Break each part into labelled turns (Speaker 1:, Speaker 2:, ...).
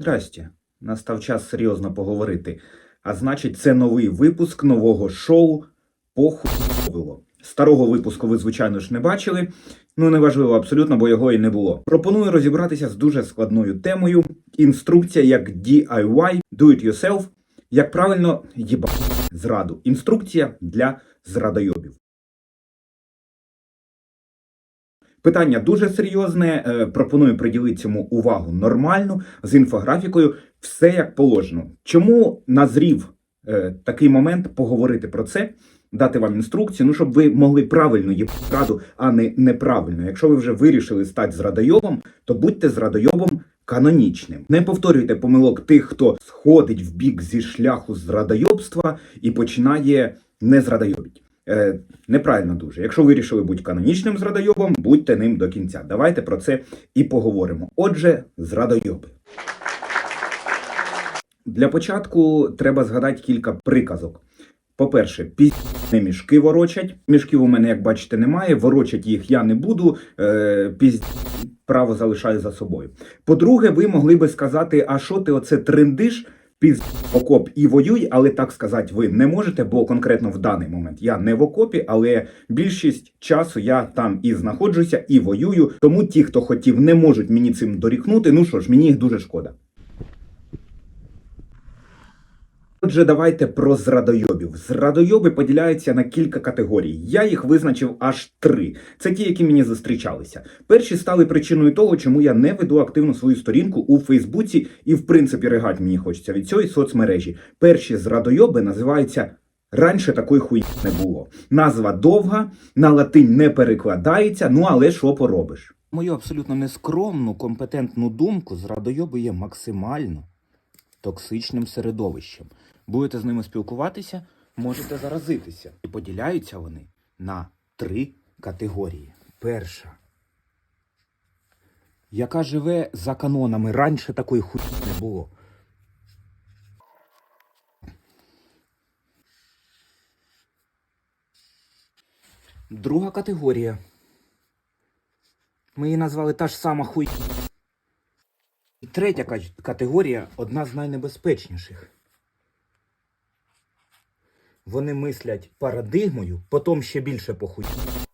Speaker 1: Здрасте. Настав час серйозно поговорити. А значить, це новий випуск нового шоу Похуйло. Старого випуску ви, звичайно ж, не бачили. Ну, неважливо абсолютно, бо його і не було. Пропоную розібратися з дуже складною темою. Інструкція як DIY, Do It Yourself, як правильно їба зраду. Інструкція для зрадойобів. Питання дуже серйозне. е, Пропоную приділити цьому увагу нормальну з інфографікою. Все як положено. Чому назрів е, такий момент поговорити про це, дати вам інструкцію, ну щоб ви могли правильно її раду, а не неправильно. Якщо ви вже вирішили стати зрадойобом, то будьте зрадойобом канонічним. Не повторюйте помилок тих, хто сходить в бік зі шляху зрадойобства і починає не зрадойобіть. Е, неправильно дуже. Якщо вирішили бути канонічним зрадойобом, будьте ним до кінця. Давайте про це і поговоримо. Отже, зрадойоби. Для початку треба згадати кілька приказок. По-перше, пізні мішки ворочать. Мішків у мене, як бачите, немає. Ворочать їх я не буду. Е, пізні право залишаю за собою. По-друге, ви могли би сказати, а що ти оце трендиш? Піз окоп і воюй, але так сказати ви не можете, бо конкретно в даний момент я не в окопі, але більшість часу я там і знаходжуся, і воюю. Тому ті, хто хотів, не можуть мені цим дорікнути. Ну що ж, мені їх дуже шкода. Отже, давайте про зрадойобів. Зрадойоби поділяються на кілька категорій. Я їх визначив аж три. Це ті, які мені зустрічалися. Перші стали причиною того, чому я не веду активно свою сторінку у Фейсбуці, і в принципі регать мені хочеться від цієї соцмережі. Перші зрадойоби називаються. Раніше такої хуйні не було. Назва довга, на латинь не перекладається, ну але що поробиш? Мою абсолютно нескромну, компетентну думку зрадойоби є максимально токсичним середовищем. Будете з ними спілкуватися, можете заразитися. І поділяються вони на три категорії. Перша. Яка живе за канонами, раніше такої хуйні не було. Друга категорія. Ми її назвали та ж сама хуйня. І третя категорія одна з найнебезпечніших. Вони мислять парадигмою, потім ще більше похудіють.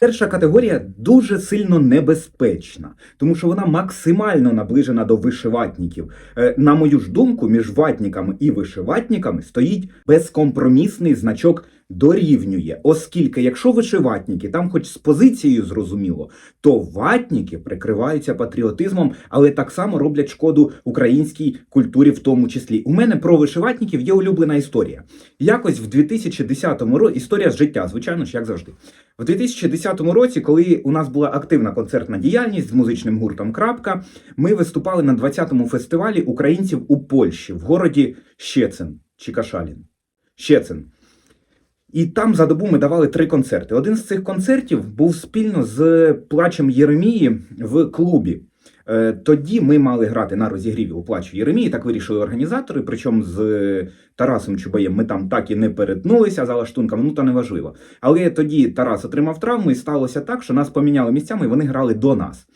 Speaker 1: Перша категорія дуже сильно небезпечна, тому що вона максимально наближена до вишиватників. Е, На мою ж думку, між ватниками і вишиватниками стоїть безкомпромісний значок дорівнює, оскільки якщо вишиватники там хоч з позицією зрозуміло, то ватники прикриваються патріотизмом, але так само роблять шкоду українській культурі, в тому числі. У мене про вишиватників є улюблена історія. Якось в 2010 році історія з життя, звичайно ж, як завжди. В 2010 році, коли у нас була активна концертна діяльність з музичним гуртом Крапка, ми виступали на 20-му фестивалі українців у Польщі в городі Щецин чи Кашалін. Щецин. І там за добу ми давали три концерти. Один з цих концертів був спільно з плачем Єремії в клубі. Е, Тоді ми мали грати на розігріві у плачу Єремії, так вирішили організатори. Причому з Тарасом Чубаєм ми там так і не перетнулися за лаштунками, ну то не важливо. Але тоді Тарас отримав травму, і сталося так, що нас поміняли місцями, і вони грали до нас.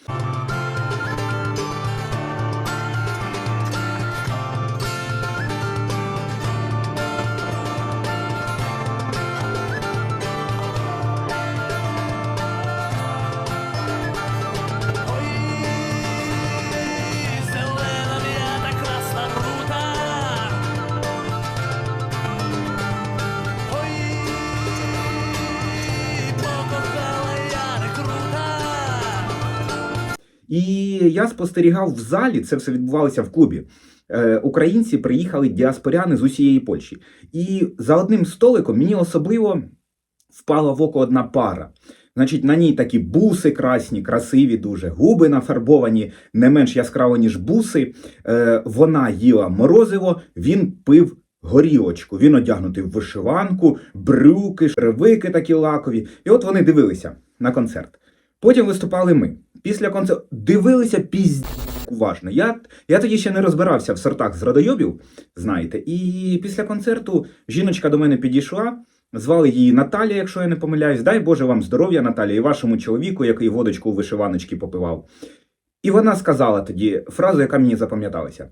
Speaker 1: І я спостерігав в залі, це все відбувалося в клубі. Е, Українці приїхали діаспоряни з усієї Польщі. І за одним столиком мені особливо впала в око одна пара. Значить, на ній такі буси красні, красиві дуже, губи нафарбовані, не менш яскраво, ніж буси. Е, вона їла морозиво, він пив горілочку. Він одягнутий в вишиванку, брюки, шеревики такі лакові. І от вони дивилися на концерт. Потім виступали ми. Після концерту дивилися пізд уважно. Я, я тоді ще не розбирався в сортах зрадойобів, знаєте. І після концерту жіночка до мене підійшла. Звали її Наталія, якщо я не помиляюсь. Дай Боже вам здоров'я, Наталія, і вашому чоловіку, який водочку у вишиваночки попивав. І вона сказала тоді фразу, яка мені запам'яталася: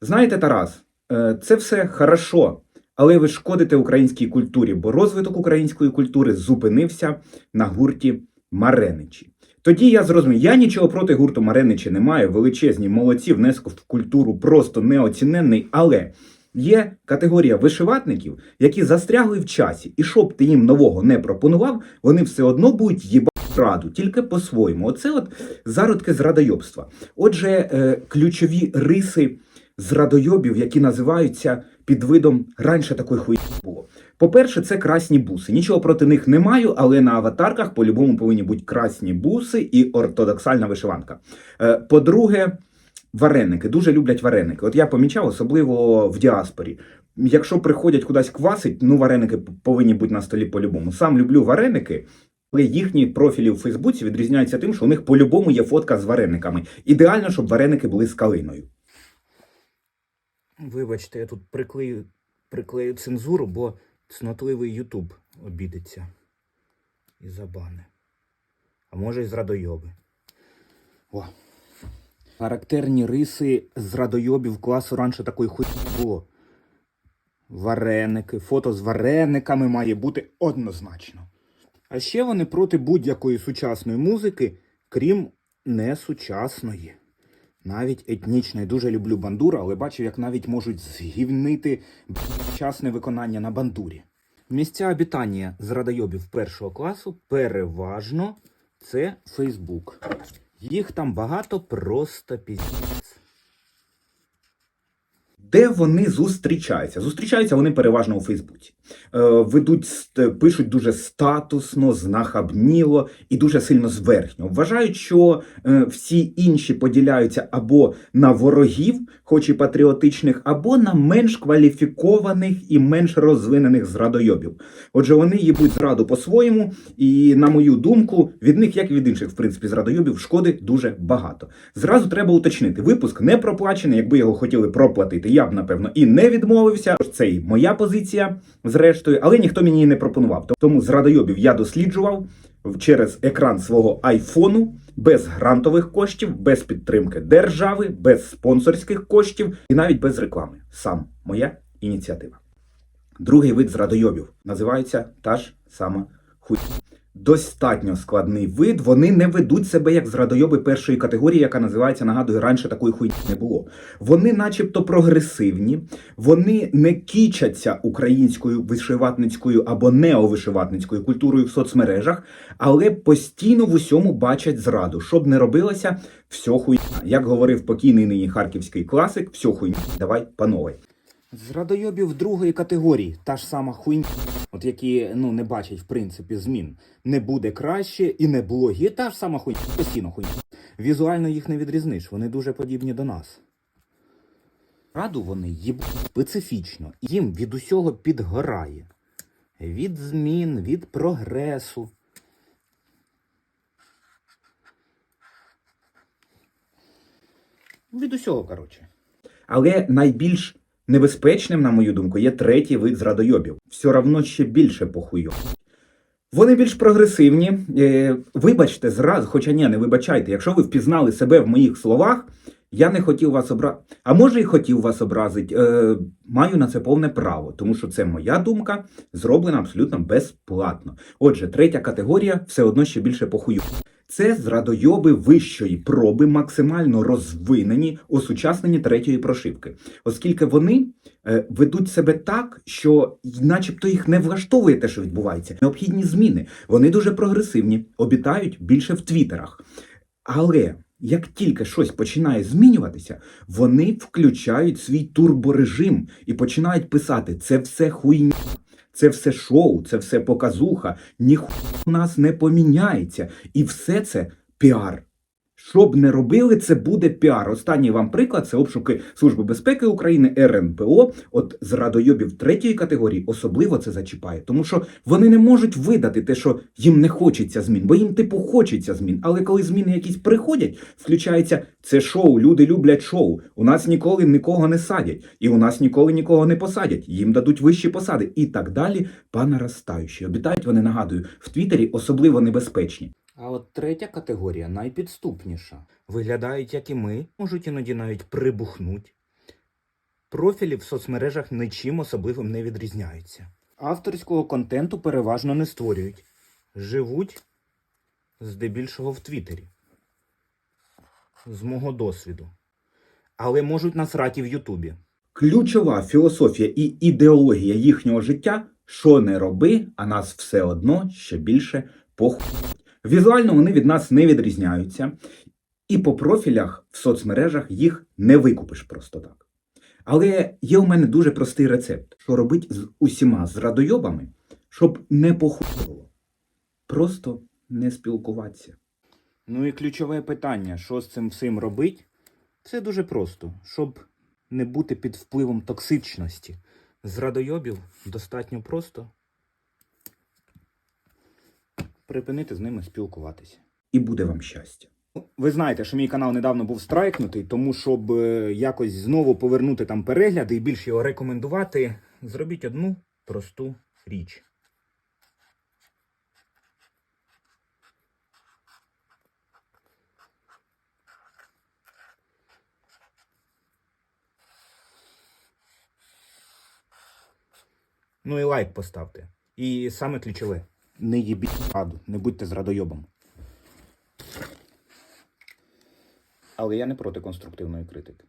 Speaker 1: Знаєте, Тарас, е, це все хорошо, але ви шкодите українській культурі, бо розвиток української культури зупинився на гурті Мареничі. Тоді я зрозумів, я нічого проти гурту Мареничі не маю, величезні молодці, внесок в культуру просто неоціненний, але є категорія вишиватників, які застрягли в часі, і щоб ти їм нового не пропонував, вони все одно будуть їбати раду, тільки по-своєму. Оце от зародки зрадойобства. Отже, е, ключові риси зрадойобів, які називаються під видом раніше такої хуйні було. По-перше, це красні буси. Нічого проти них не маю, але на аватарках по-любому повинні бути красні буси і ортодоксальна вишиванка. Е, По-друге, вареники. Дуже люблять вареники. От я помічав, особливо в діаспорі. Якщо приходять кудись квасить, ну вареники повинні бути на столі по-любому. Сам люблю вареники. Але їхні профілі в Фейсбуці відрізняються тим, що у них по-любому є фотка з варениками. Ідеально, щоб вареники були з калиною.
Speaker 2: Вибачте, я тут приклею, приклею цензуру, бо цнотливий Ютуб обідеться і забане. А може і зрадойоби. О. Характерні риси зрадойобів класу раніше такої хуй не було. Вареники, фото з варениками має бути однозначно. А ще вони проти будь-якої сучасної музики, крім несучасної. Навіть етнічно. Я Дуже люблю бандуру, але бачив, як навіть можуть згівнити часне виконання на бандурі. Місця обітання радайобів першого класу переважно це Фейсбук. Їх там багато просто піздець.
Speaker 1: Де вони зустрічаються? Зустрічаються вони переважно у Фейсбуці. Е, ведуть, пишуть дуже статусно, знахабніло і дуже сильно зверхньо. Вважають, що е, всі інші поділяються або на ворогів, хоч і патріотичних, або на менш кваліфікованих і менш розвинених зрадойобів. Отже, вони їбуть зраду по-своєму, і, на мою думку, від них, як і від інших, в принципі, зрадойобів, шкоди дуже багато. Зразу треба уточнити: випуск не проплачений. Якби його хотіли проплатити, я б напевно і не відмовився. Це і моя позиція, зрештою, але ніхто мені її не пропонував. Тому зрадойобів я досліджував через екран свого айфону. Без грантових коштів, без підтримки держави, без спонсорських коштів і навіть без реклами. Сам моя ініціатива. Другий вид зрадойобів називається та ж сама хуйня. Достатньо складний вид. Вони не ведуть себе як зрадойоби першої категорії, яка називається, нагадую, раніше такої хуйні не було. Вони, начебто, прогресивні, вони не кічаться українською вишиватницькою або неовишиватницькою культурою в соцмережах, але постійно в усьому бачать зраду. Щоб не робилося, все хуйня. Як говорив покійний нині харківський класик, все хуйня, давай панове.
Speaker 2: Зрадойобів другої категорії, та ж сама хуйня, от які ну не бачать в принципі змін. Не буде краще і не блогі, та ж сама хуйня, постійно хуйня. Візуально їх не відрізниш, вони дуже подібні до нас. Раду вони їб специфічно, їм від усього підгорає. Від змін, від прогресу. Від усього, коротше.
Speaker 1: Але найбільш небезпечним, на мою думку, є третій вид зрадойобів. Все равно ще більше похуйо. Вони більш прогресивні. Е, вибачте зразу, хоча ні, не вибачайте. Якщо ви впізнали себе в моїх словах, я не хотів вас образити. А може і хотів вас образити. Е, маю на це повне право, тому що це моя думка, зроблена абсолютно безплатно. Отже, третя категорія все одно ще більше похую. Це зрадойоби вищої проби, максимально розвинені, осучаснені третьої прошивки, оскільки вони е, ведуть себе так, що начебто їх не влаштовує те, що відбувається. Необхідні зміни. Вони дуже прогресивні, обітають більше в твіттерах. Але як тільки щось починає змінюватися, вони включають свій турборежим і починають писати: це все хуйня. Це все шоу, це все показуха, ніхуя у нас не поміняється. І все це піар. Щоб не робили, це буде піар. Останній вам приклад це обшуки Служби безпеки України, РНБО. От з радойобів третьої категорії особливо це зачіпає, тому що вони не можуть видати те, що їм не хочеться змін, бо їм типу хочеться змін. Але коли зміни якісь приходять, включається це шоу. Люди люблять шоу. У нас ніколи нікого не садять, і у нас ніколи нікого не посадять. Їм дадуть вищі посади і так далі. По наростаючій. Обітають вони нагадую в Твіттері особливо небезпечні. А от третя категорія найпідступніша. Виглядають, як і ми, можуть іноді навіть прибухнуть. Профілі в соцмережах нічим особливим не відрізняються. Авторського контенту переважно не створюють. Живуть здебільшого в Твіттері. З мого досвіду. Але можуть насрати в Ютубі.
Speaker 3: Ключова філософія і ідеологія їхнього життя що не роби, а нас все одно ще більше похують. Візуально вони від нас не відрізняються, і по профілях в соцмережах їх не викупиш просто так. Але є у мене дуже простий рецепт, що робити з усіма зрадойобами, щоб не похуювало. Просто не спілкуватися.
Speaker 1: Ну і ключове питання, що з цим всім робить, це дуже просто, щоб не бути під впливом токсичності. З радойобів достатньо просто припинити з ними спілкуватися.
Speaker 3: І буде вам щастя.
Speaker 1: Ви знаєте, що мій канал недавно був страйкнутий, тому щоб е, якось знову повернути там перегляди і більше його рекомендувати, зробіть одну просту річ. Ну і лайк поставте. І саме ключове. Не їбіть раду, не будьте зрадойобом. Але я не проти конструктивної критики.